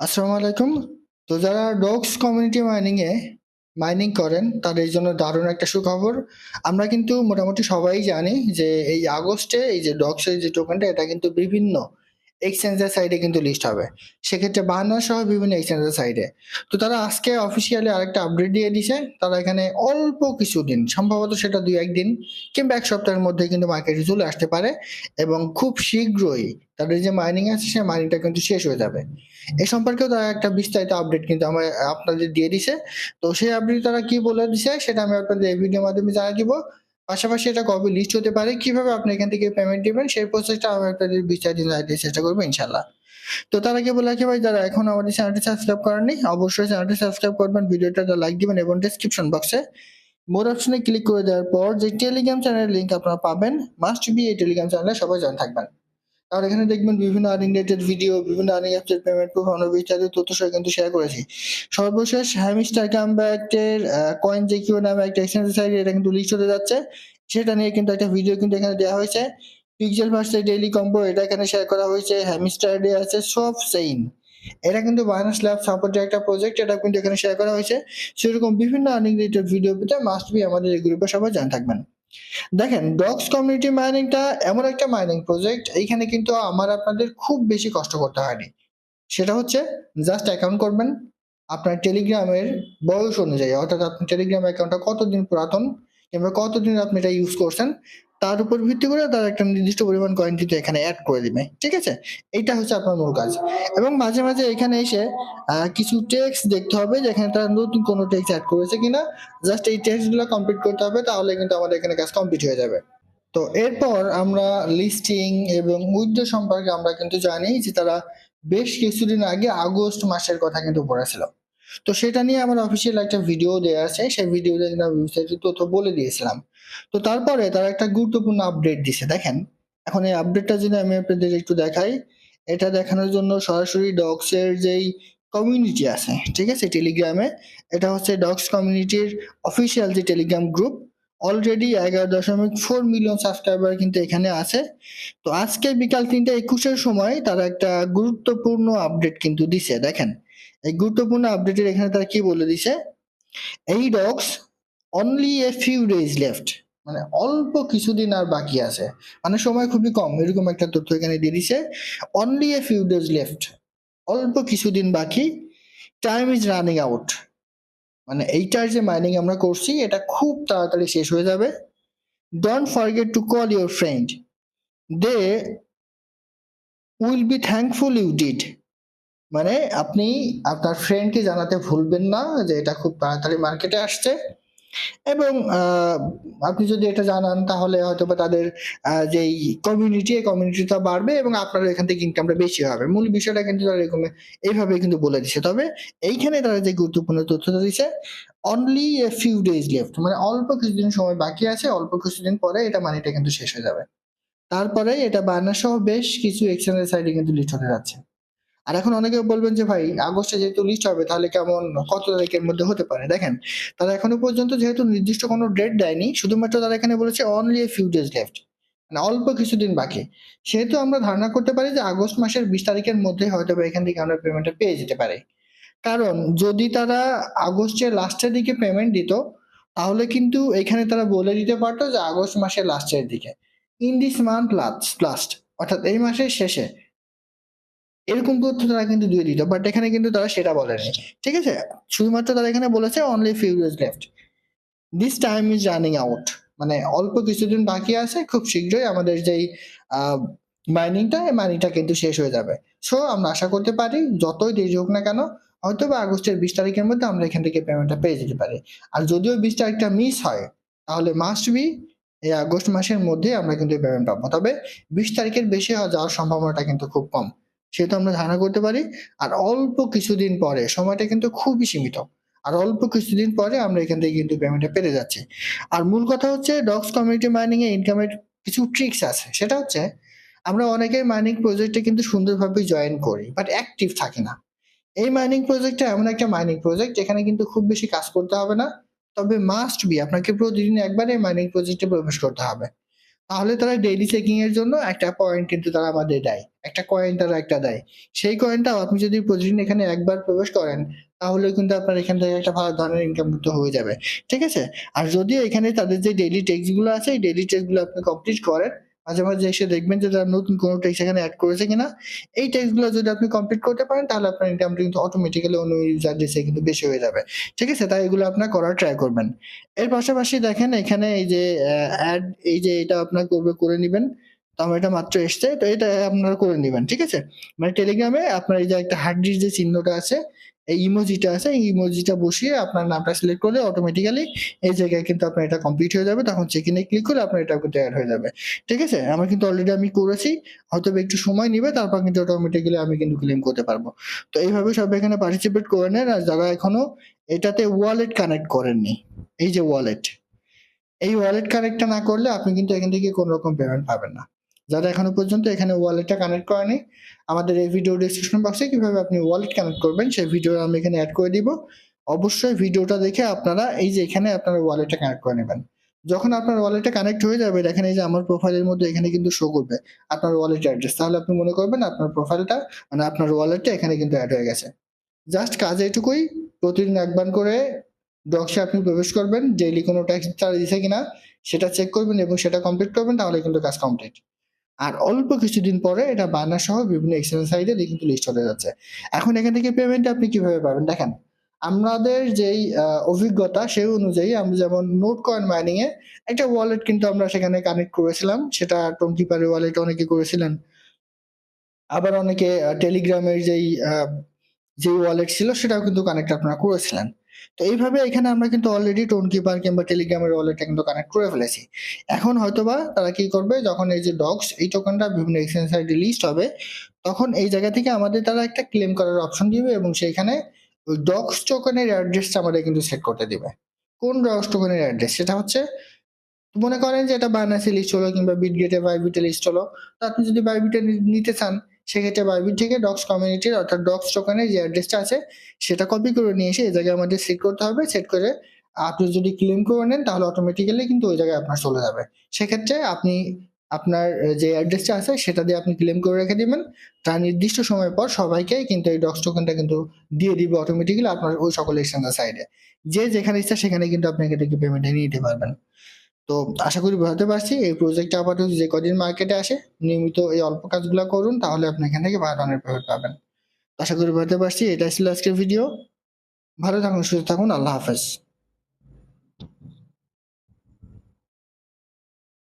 আসসালামু আলাইকুম। তো যারা ডগস কমিউনিটি মাইনিংয়ে মাইনিং করেন, তাদের জন্য দারুণ একটা সুখবর। আমরা কিন্তু মোটামুটি সবাই জানি যে এই আগস্টে এই যে ডগসের যে টোকেনটা এটা কিন্তু বিভিন্ন এক্সচেঞ্জের সাইডে কিন্তু লিস্ট হবে। সেক্ষেত্রে বাহান্ন সহ বিভিন্ন এক্সচেঞ্জের সাইডে তো তারা আজকে অফিসিয়ালি আরেকটা আপডেট দিয়ে দিছে তারা এখানে অল্প কিছুদিন, সম্ভবত সেটা দুই একদিন কিংবা এক সপ্তাহের মধ্যে কিন্তু মার্কেটে চলে আসতে পারে এবং খুব শীঘ্রই তাদের যে মাইনিং আছে, সেই মাইনিংটা কিন্তু শেষ হয়ে যাবে। এ সম্পর্কেও তারা একটা বিস্তারিত আপডেট কিন্তু আমার আপনাদের দিয়ে দিছে তো সেই আপডেট তারা কি বলে দিছে সেটা আমি আপনাদের এই ভিডিওর মাধ্যমে জানিয়ে দিব। পাশাপাশি এটা কবে লিস্ট হতে পারে, কীভাবে আপনি এখান থেকে পেমেন্ট দিবেন সেই প্রসেসটা আমি আপনাদের বিস্তারিত জানাতে চেষ্টা করব ইনশাল্লাহ তো তার আগে বলে রাখি ভাই, যারা এখন আমাদের চ্যানেলটি সাবস্ক্রাইব করেননি অবশ্যই চ্যানেলটি সাবস্ক্রাইব করবেন, ভিডিওটা লাইক দিবেন এবং ডিসক্রিপশন বক্সে মোর অপশনে ক্লিক করে দেওয়ার পর যে টেলিগ্রাম চ্যানেলের লিঙ্ক আপনারা পাবেন মাস্ট বি এই টেলিগ্রাম চ্যানেলে সবাই জয়েন থাকবেন। আর এখানে দেখবেন বিভিন্ন আর্নিং রিলেটেড ভিডিও বিভিন্ন আর্নিং অ্যাপসের পেমেন্ট প্রুফ ইত্যাদি তথ্য সহ কিন্তু শেয়ার করেছি। সর্বশেষ হ্যামিস্টার কামব্যাকের কয়েন যে কিউ নামে একটা এক্সচেঞ্জ সাইট এটা কিন্তু লিস্ট হতে যাচ্ছে। সেটা নিয়ে কিন্তু একটা ভিডিও কিন্তু এখানে দেওয়া হয়েছে। পিক্সেল ভার্সের ডেইলি কম্বো এটা এখানে শেয়ার করা হয়েছে। হ্যামিস্টার ডে আছে সব সেইন এটা কিন্তু বাইনাস ল্যাব সাপোর্টের একটা প্রজেক্ট এটা কিন্তু এখানে শেয়ার করা হয়েছে। সেরকম বিভিন্ন আর্নিং রিলেটেড ভিডিও পেতে মাস্ট বি আমাদের এই গ্রুপে সবাই জানা থাকবেন। দেখেন ডক্স কমিউনিটি মাইনিংটা এমন একটা মাইনিং প্রজেক্ট এইখানে কিন্তু আমার আপনাদের খুব বেশি কষ্ট করতে হয়নি। সেটা হচ্ছে জাস্ট অ্যাকাউন্ট করবেন, আপনার টেলিগ্রামের বয়স অনুযায়ী, অর্থাৎ আপনার টেলিগ্রাম অ্যাকাউন্টটা কতদিন পুরাতন, কিংবা কতদিন আপনি এটা ইউজ করছেন তার উপর ভিত্তি করে তার একটা নির্দিষ্ট পরিমাণ কয়েন কিন্তু এখানে অ্যাড করে দিবে, ঠিক আছে? এইটা হচ্ছে আপনার মূল কাজ। এবং মাঝে মাঝে এখানে এসে কিছু টেক্সট দেখতে হবে যে এখানে তারা নতুন কোনো টেক্সট অ্যাড করেছে কিনা। জাস্ট এই টেক্সটগুলো কমপ্লিট করতে হবে, তাহলে কিন্তু আমাদের এখানে কাজ কমপ্লিট হয়ে যাবে। তো এরপর আমরা লিস্টিং এবং উইথড্র সম্পর্কে আমরা কিন্তু জানি যে তারা বেশ কিছুদিন আগে আগস্ট মাসের কথা কিন্তু বলেছিল। তো সেটা নিয়ে আমার অফিসিয়াল একটা ভিডিও দেওয়া আছে। সেই বিস্তারিত তথ্য বলে দিয়েছিলাম। তো তারপরে তারা একটা গুরুত্বপূর্ণ আপডেট দিছে, দেখেন। এখন এই আপডেটটা যদি আমি আপনাদের একটু দেখাই, এটা দেখানোর জন্য সরাসরি ডগসের যেই কমিউনিটি আছে, ঠিক আছে টেলিগ্রামে এটা হচ্ছে ডগস কমিউনিটির অফিসিয়াল যে টেলিগ্রাম গ্রুপ অলরেডি এগারো দশমিক ফোর মিলিয়ন সাবস্ক্রাইবার কিন্তু এখানে আছে। তো আজকে বিকাল তিনটা একুশের সময় তারা একটা গুরুত্বপূর্ণ আপডেট কিন্তু দিছে, দেখেন। গুরুত্বপূর্ণ আপডেটের এখানে তারা কি বলে দিছে? এই dogs only a few days left মানে অল্প কিছুদিন আর বাকি আছে। মানে সময় খুবই কম, এরকম একটা তথ্য এখানে দিয়ে দিছে। Only a few days left অল্প কিছুদিন বাকি। টাইম ইজ রানিং আউট মানে এইটার যে মাইনিং আমরা করছি, এটা খুব তাড়াতাড়ি শেষ হয়ে যাবে। Don't forget to call your friend they will be thankful you did মানে আপনি আপনার ফ্রেন্ডকে জানাতে ভুলবেন না যে এটা খুব তাড়াতাড়ি মার্কেটে আসছে। এবং আপনি যদি এটা জানান তাহলে হয়তো বা তাদের যেই কমিউনিটি এই কমিউনিটিটা বাড়বে এবং আপনার এখান থেকে ইনকামটা বেশি হবে। মূল বিষয়টা কিন্তু তারা এরকম, এইভাবে কিন্তু বলে দিচ্ছে তবে এইখানে তারা যে গুরুত্বপূর্ণ তথ্যটা দিচ্ছে only a few days left মানে অল্প কিছুদিন সময় বাকি আছে, অল্প কিছুদিন পরে এটা মানিটা কিন্তু শেষ হয়ে যাবে। তারপরে এটা বায়ানা সহ বেশ কিছু এক্সচেঞ্জের সাইডে কিন্তু লিস্ট হতে যাচ্ছে। আর এখন অনেকে বলবেন যে, ভাই, আগস্টে যেহেতু লিস্ট হবে, তাহলে কেমন, কত তারিখের মধ্যে হতে পারে? দেখেন, তারা এখনও পর্যন্ত যেহেতু নির্দিষ্ট কোনো ডেট দেয়নি, শুধুমাত্র তারা এখানে বলেছে only a few days left মানে অল্প কিছুদিন বাকি। সেহেতু আমরা ধারণা করতে পারি যে, আগস্ট মাসের বিশ তারিখের মধ্যে হয়তো বা এখান থেকে আমরা পেমেন্টটা পেয়ে যেতে পারি। কারণ যদি তারা আগস্টের লাস্টের দিকে পেমেন্ট দিত, তাহলে কিন্তু এখানে তারা বলে দিতে পারতো যে, আগস্ট মাসের লাস্টের দিকে। In this month last last অর্থাৎ এই মাসের শেষে এরকম তথ্য তারা কিন্তু দিয়ে দিত বাট এখানে কিন্তু তারা সেটা বলেনি। ঠিক আছে? শুধুমাত্র তারা এখানে বলেছে only few days left this time is running out মানে অল্প কিছুদিন বাকি আছে, খুব শীঘ্রই আমাদের যেই মাইনিংটা এই মাইনিংটা কিন্তু শেষ হয়ে যাবে। সো আমরা আশা করতে পারি, যতই দেরি হোক না কেন হয়তো বা আগস্টের বিশ তারিখের মধ্যে আমরা এখান থেকে পেমেন্টটা পেয়ে যেতে পারি। আর যদিও বিশ তারিখটা মিস হয়, তাহলে মাস্ট বি এই আগস্ট মাসের মধ্যে আমরা কিন্তু পেমেন্ট পাবো। তবে বিশ তারিখের বেশি যাওয়ার সম্ভাবনাটা কিন্তু খুব কম। সেহেতু আমরা ধারণা করতে পারি। আর অল্প কিছুদিন পরে, সময়টা কিন্তু খুবই সীমিত। আর অল্প কিছুদিন পরে আমরা এখান থেকে কিন্তু পেমেন্টটা পেরে যাচ্ছি। আর মূল কথা হচ্ছে ডক্স কমিউনিটি মাইনিং এ ইনকামের কিছু ট্রিক্স আছে। সেটা হচ্ছে, আমরা অনেকেই মাইনিং প্রজেক্টে কিন্তু সুন্দরভাবে জয়েন করি বাট অ্যাক্টিভ থাকি না। এই মাইনিং প্রজেক্টটা এমন একটা মাইনিং প্রজেক্ট যেখানে কিন্তু খুব বেশি কাজ করতে হবে না। তবে মাস্ট বি আপনাকে প্রতিদিন একবার এই মাইনিং প্রজেক্টে প্রবেশ করতে হবে। তাহলে তারা ডেইলি চেকিং এর জন্য একটা পয়েন্ট কিন্তু তারা আমাদের দেয়। একটা কয়েন তারা একটা দেয়। সেই কয়েনটাও আপনি যদি প্রতিদিন এখানে একবার প্রবেশ করেন, তাহলে কিন্তু আপনার এখান থেকে একটা ভালো ধরনের ইনকাম কিন্তু হয়ে যাবে। ঠিক আছে? আর যদিও এখানে তাদের যে ডেইলি টেক্সটগুলো আছে, এই ডেইলি টেক্সটগুলো আপনি কমপ্লিট করেন মাঝে মাঝে এসে দেখবেন যে তারা নতুন কোনো টেক্স এখানে অ্যাড করেছে কিনা, এই টেক্সগুলো যদি আপনি কমপ্লিট করতে পারেন, তাহলে আপনার ইনকামটা কিন্তু অটোমেটিক্যালি অন্য দেশে কিন্তু বেশি হয়ে যাবে। ঠিক আছে? তাই এগুলো আপনার করার ট্রাই করবেন। এর পাশাপাশি দেখেন এখানে এই যে অ্যাড এই যে এটা আপনার করবে, করে নেবেন। তো আমার এটা মাত্র এসছে, তো এটা আপনারা করে নেবেন। ঠিক আছে? মানে টেলিগ্রামে আপনার এই যে একটা হার্ডির যে চিহ্নটা আছে এই ইমোজিটা আছে, এই ইমোজিটা বসিয়ে আপনার নামটা সিলেক্ট করলে অটোমেটিক্যালি এই জায়গায় কিন্তু আপনার এটা কমপ্লিট হয়ে যাবে। তখন চেক ইনে ক্লিক করলে আপনার এটা কিন্তু অ্যাড হয়ে যাবে। ঠিক আছে? আমার কিন্তু অলরেডি আমি করেছি হয়তো একটু সময় নিবে, তারপর কিন্তু অটোমেটিক্যালি আমি কিন্তু ক্লেম করতে পারব। তো এইভাবে সব এখানে পার্টিসিপেট করে নেন, আর যারা এখনও এটাতে ওয়ালেট কানেক্ট করেননি, এই যে ওয়ালেট এই ওয়ালেট কানেক্টটা না করলে আপনি কিন্তু এখান থেকে কোনো রকম পেমেন্ট পাবেন না। যারা এখনও পর্যন্ত এখানে ওয়ালেটটা কানেক্ট করেনি, আমাদের এই ভিডিও ডিসক্রিপশন বক্সে কীভাবে আপনি ওয়ালেট কানেক্ট করবেন, সেই ভিডিও আমি এখানে অ্যাড করে দিব। অবশ্যই ভিডিওটা দেখে আপনারা এই যে এখানে আপনারা ওয়ালেটটা কানেক্ট করে নেবেন। যখন আপনার ওয়ালেটটা কানেক্ট হয়ে যাবে, দেখেন এই যে আমার প্রোফাইলের মধ্যে এখানে কিন্তু শো করবে আপনার ওয়ালেট অ্যাড্রেস তাহলে আপনি মনে করবেন আপনার প্রোফাইলটা মানে আপনার ওয়ালেটটা এখানে কিন্তু অ্যাড হয়ে গেছে। জাস্ট কাজ এটুকুই প্রতিদিন একবার করে ডক্সে আপনি প্রবেশ করবেন ডেইলি কোনো ট্যাক্স তারা দিছে কিনা, সেটা চেক করবেন এবং সেটা কমপ্লিট করবেন, তাহলে কিন্তু কাজ কমপ্লিট আর অল্প কিছুদিন পরে এটা বায়ানা সহ বিভিন্ন এক্সচেঞ্জ সাইটে কিন্তু লিস্ট হতে যাচ্ছে। এখন এখান থেকে পেমেন্ট আপনি কীভাবে পাবেন? দেখেন, আমাদের যেই অভিজ্ঞতা সেই অনুযায়ী আমরা যেমন নোট কয়েন মাইনিং এ একটা ওয়ালেট কিন্তু আমরা সেখানে কানেক্ট করেছিলাম। সেটা টোনকিপারের ওয়ালেট অনেকে করেছিলেন। আবার অনেকে টেলিগ্রামের যেই যে ওয়ালেট ছিল সেটাও কিন্তু কানেক্ট আপনারা করেছিলেন। তো এইভাবে এখানে আমরা কিন্তু অলরেডি টোন কিপার কিংবা টেলিগ্রামের ওয়ালেটটা কিন্তু কানেক্ট করে ফেলেছি। এখন হয়তোবা তারা কি করবে, যখন এই যে ডগস এই টোকেনটা বিভিন্ন এক্সচেঞ্জ সাইটে লিস্ট হবে, তখন এই জায়গা থেকে আমাদের তারা একটা ক্লেম করার অপশন দিবে এবং সেইখানে ওই ডগস টোকেনের অ্যাড্রেসটা আমাদের কিন্তু সেট করতে দিবে। কোন ডগস টোকেনের অ্যাড্রেস সেটা হচ্ছে, মনে করেন যে এটা বায়নাসি লিস্ট হলো কিংবা বিটগেটে বাইবিটে লিস্ট হলো, তো আপনি যদি বাইবিটে নিতে চান সেক্ষেত্রে বাইবিট থেকে ডক্স কমিউনিটির অর্থাৎ ডক্স টোকেনের যে অ্যাড্রেসটা আছে, সেটা কপি করে নিয়ে এসে এই জায়গায় আমাদের সেট করতে হবে। সেট করে আপনি যদি ক্লেম করে নেন, তাহলে অটোমেটিক্যালি কিন্তু ওই জায়গায় আপনার চলে যাবে। সেক্ষেত্রে আপনি আপনার যে অ্যাড্রেসটা আছে, সেটা দিয়ে আপনি ক্লেম করে রেখে দিবেন। তার নির্দিষ্ট সময় পর সবাইকে কিন্তু এই ডক্স টোকেনটা কিন্তু দিয়ে দিবে অটোমেটিক্যালি আপনার ওই সকল এক্সচেঞ্জের সাইডে যে যেখানে ইচ্ছা সেখানে কিন্তু আপনি থেকে পেমেন্ট নিয়ে নিতে পারবেন। তো আশা করি বোঝাতে পারছি। এই প্রজেক্টটা আপাতত যে কদিন মার্কেটে আসে, নিয়মিত এই অল্প কাজগুলো করুন, তাহলে আপনি এখান থেকে ভালো ধরনের প্রফিট পাবেন। আশা করি বোঝাতে পারছি। এটা ছিল আজকের ভিডিও ভালো থাকুন, সুস্থ থাকুন। আল্লাহ হাফেজ।